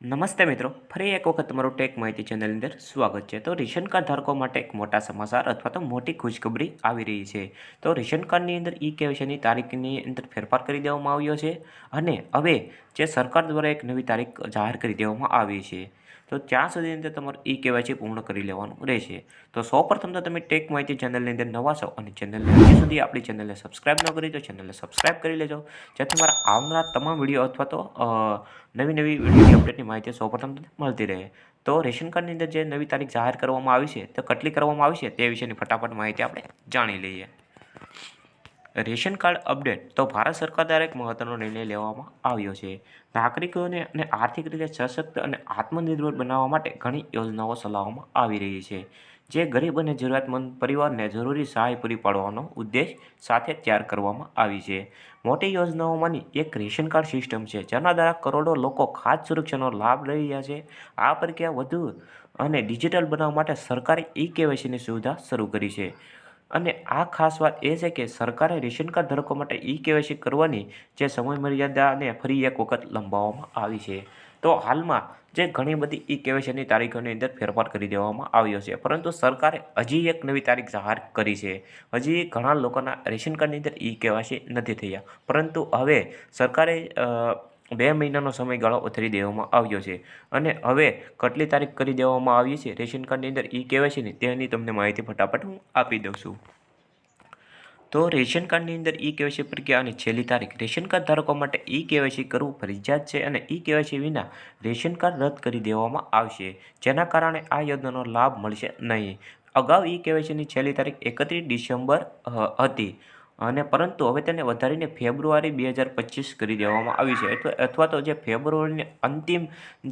નમસ્તે મિત્રો, ફરી એક વખત તમારું ટેક માહિતી ચેનલની અંદર સ્વાગત છે. તો રેશન કાર્ડ ધારકો માટે એક મોટા સમાચાર અથવા તો મોટી ખુશખબરી આવી રહી છે. તો રેશન કાર્ડની અંદર ઈ કેવાયસીની તારીખની અંદર ફેરફાર કરી દેવામાં આવ્યો છે અને હવે જે સરકાર દ્વારા એક નવી તારીખ જાહેર કરી દેવામાં આવી છે. તો ત્યાં સુધી અંદર તમારે ઈ કેવાયસી પૂર્ણ કરી લેવાનું રહેશે. તો સૌપ્રથમ તો તમે ટેક માહિતી ચેનલની અંદર નવા છો અને ચેનલને હજી સુધી આપણી ચેનલને સબસ્ક્રાઇબ ન કરી તો ચેનલને સબસ્ક્રાઇબ કરી લેજો. જેથી મારા આવનારા તમામ વીડિયો અથવા તો નવી નવી વિડીયોની અપડેટની માહિતી સૌપ્રથમ મળતી રહે. તો રેશન કાર્ડની અંદર જે નવી તારીખ જાહેર કરવામાં આવી છે, તો કેટલી કરવામાં આવી છે તે વિશેની ફટાફટ માહિતી આપણે જાણી લઈએ. રેશન કાર્ડ અપડેટ, તો ભારત સરકાર દ્વારા એક મહત્વનો નિર્ણય લેવામાં આવ્યો છે. નાગરિકોને અને આર્થિક રીતે સશક્ત અને આત્મનિર્ભર બનાવવા માટે ઘણી યોજનાઓ ચલાવવામાં આવી રહી છે, જે ગરીબ અને જરૂરિયાતમંદ પરિવારને જરૂરી સહાય પૂરી પાડવાનો ઉદ્દેશ સાથે તૈયાર કરવામાં આવી છે. મોટી યોજનાઓમાંની એક રેશન કાર્ડ સિસ્ટમ છે, જેના દ્વારા કરોડો લોકો ખાદ્ય સુરક્ષાનો લાભ લઈ રહ્યા છે. આ પ્રક્રિયા વધુ અને ડિજિટલ બનાવવા માટે સરકારે ઈ કેવાયસીની સુવિધા શરૂ કરી છે. અને આ ખાસ વાત એ છે કે સરકારે રેશન કાર્ડ ધારકો માટે ઈ કેવાયસી કરવાની જે સમય મર્યાદાને ફરી એક વખત લંબાવવામાં આવી છે. તો હાલમાં જે ઘણી બધી ઈ કેવાયસીની તારીખોની અંદર ફેરફાર કરી દેવામાં આવ્યો છે. પરંતુ સરકારે હજી એક નવી તારીખ જાહેર કરી છે. હજી ઘણા લોકોના રેશન કાર્ડની અંદર ઈ કેવાયસી નથી થયા. પરંતુ હવે સરકારે બે મહિનાનો સમયગાળો વધારી દેવામાં આવ્યો છે. અને હવે કેટલી તારીખ કરી દેવામાં આવી છે રેશન કાર્ડની અંદર ઈ કેવાયસીની તેની તમને માહિતી ફટાફટ હું આપી દઉં છું. તો રેશન કાર્ડની અંદર ઈ કેવાયસી પ્રક્રિયાની છેલ્લી તારીખ. રેશન કાર્ડ ધારકો માટે ઈ કેવાયસી કરવું ફરજિયાત છે અને ઈ કેવાયસી વિના રેશન કાર્ડ રદ કરી દેવામાં આવશે. જેના કારણે આ યોજનાનો લાભ મળશે નહીં. અગાઉ ઈ કેવાયસીની છેલ્લી તારીખ એકત્રીસ ડિસેમ્બર હતી. અને પરંતુ હવે તેને વધારીને ફેબ્રુઆરી બે હજાર પચીસ કરી દેવામાં આવી છે. અથવા તો જે ફેબ્રુઆરીની અંતિમ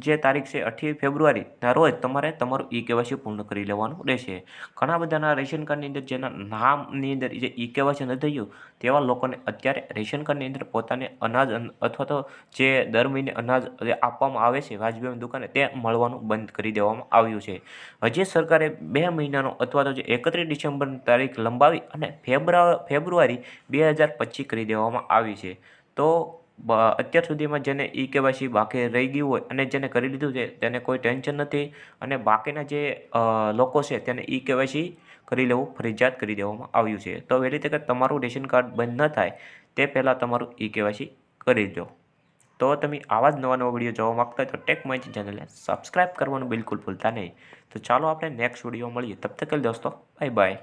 જે તારીખ છે અઠ્યાવીસ ફેબ્રુઆરીના રોજ તમારે તમારું ઈ કેવાયસી પૂર્ણ કરી લેવાનું રહેશે. ઘણા બધાના રેશન કાર્ડની અંદર જેના નામની અંદર જે ઈ કેવાયસી ન થયું તેવા લોકોને અત્યારે રેશન કાર્ડની અંદર પોતાને અનાજ અથવા તો જે દર મહિને અનાજ આપવામાં આવે છે વાજબી દુકાને તે મળવાનું બંધ કરી દેવામાં આવ્યું છે. હજી સરકારે બે મહિનાનો અથવા તો જે એકત્રીસ ડિસેમ્બરની તારીખ લંબાવી અને ફેબ્રુઆરી ફેબ્રુઆરી બે હજાર પચીસ કરી દેવામાં આવી છે. તો અત્યાર સુધીમાં જેને ઈ કેવાયસી બાકી રહી ગયું હોય અને જેને કરી લીધું છે, તેને કોઈ ટેન્શન નથી અને બાકીના જે લોકો છે તેને ઈ કેવાયસી કરી લેવું ફરજિયાત કરી દેવામાં આવ્યું છે. તો એવી રીતે કે તમારું રેશન કાર્ડ બંધ ન થાય, તે પહેલાં તમારું ઈ કેવાયસી કરી દો. તો તમે આવા જ નવા નવા વીડિયો જોવા માગતા હોય તો ટેક માહિતી ચેનલને સબસ્ક્રાઇબ કરવાનું બિલકુલ ભૂલતા નહીં. તો ચાલો આપણે નેક્સ્ટ વીડિયો મળીએ. તબ તક દોસ્તો બાય બાય